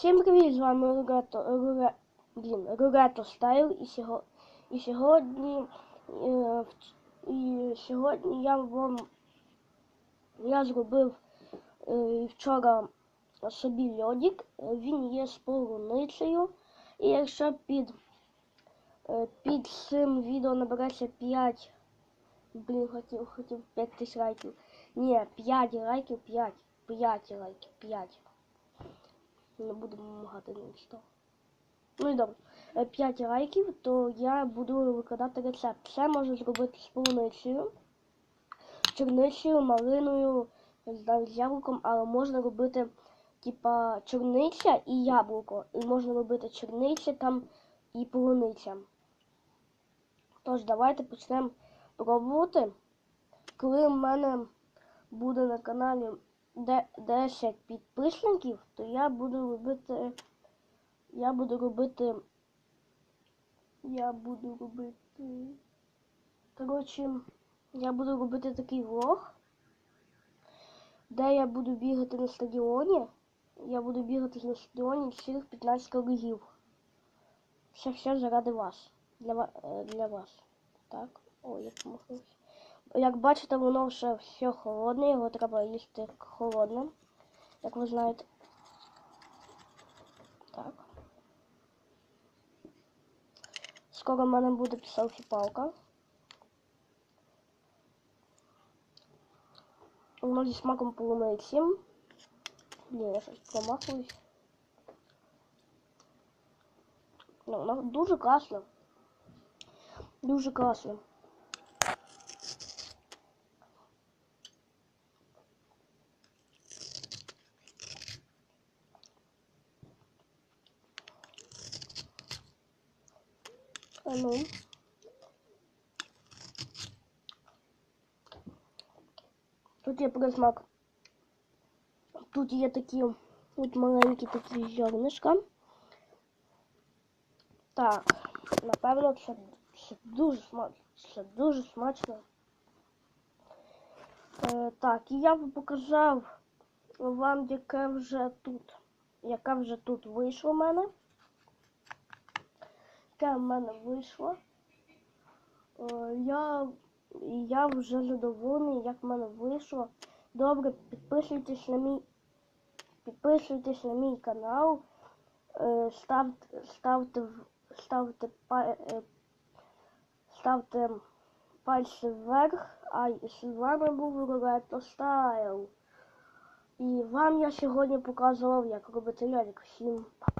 Всім привіт, з вами Рурето, Руре, блін, Рурето Стайл і, сього, і сьогодні е, і сьогодні я вам я зробив е, вчора собі льодик. Він є з полуницею. І якщо під, е, під цим відео набереться 5 Блін, хотів, хотів 5 тисяч лайків. Ні, 5 лайків, 5. 5 лайків, 5. Не буду вимагати не. Ну і добре. 5 лайків, то я буду викладати рецепт. Це можна зробити з полуницею, чорницею, малиною, з яблуком, але можна робити типа чорниця і яблуко. І можна робити чорниця там і полуниця. Тож, давайте почнемо пробувати. Коли в мене буде на каналі 10 підписників, то я буду робити. Я буду робити. Я буду робити. Коротше, я буду робити такий влог, де я буду бігати на стадіоні. Я буду бігати на стадіоні цілих 15 кругів. Все все заради вас. Для, е, для вас. Так. Ой, я помахнувся. Як бачите, воно вже все холодне, його треба їсти холодним, як ви знаєте. Так. Скоро в мене буде селфі-палка. Воно зі смаком полуниці. Блін, я щось промахуюсь. Ну, воно дуже класно. Дуже класно. Ну. Тут є присмак. Тут є такі от маленькі такі зернишка. Так, напевно, це, це дуже смачно. Це дуже смачно. Е, так, і я б показав вам, яке вже тут, яка вже тут вийшла в мене. Яке в мене вийшло. Е, я, я вже задоволений, як в мене вийшло. Добре, підписуйтесь на мій підписуйтесь на мій канал. Е, ставте, ставте, ставте, е, ставте пальці вверх, а й з вами був Рулето Стайл. І вам я сьогодні показував, як робити льодик. Всім па-па.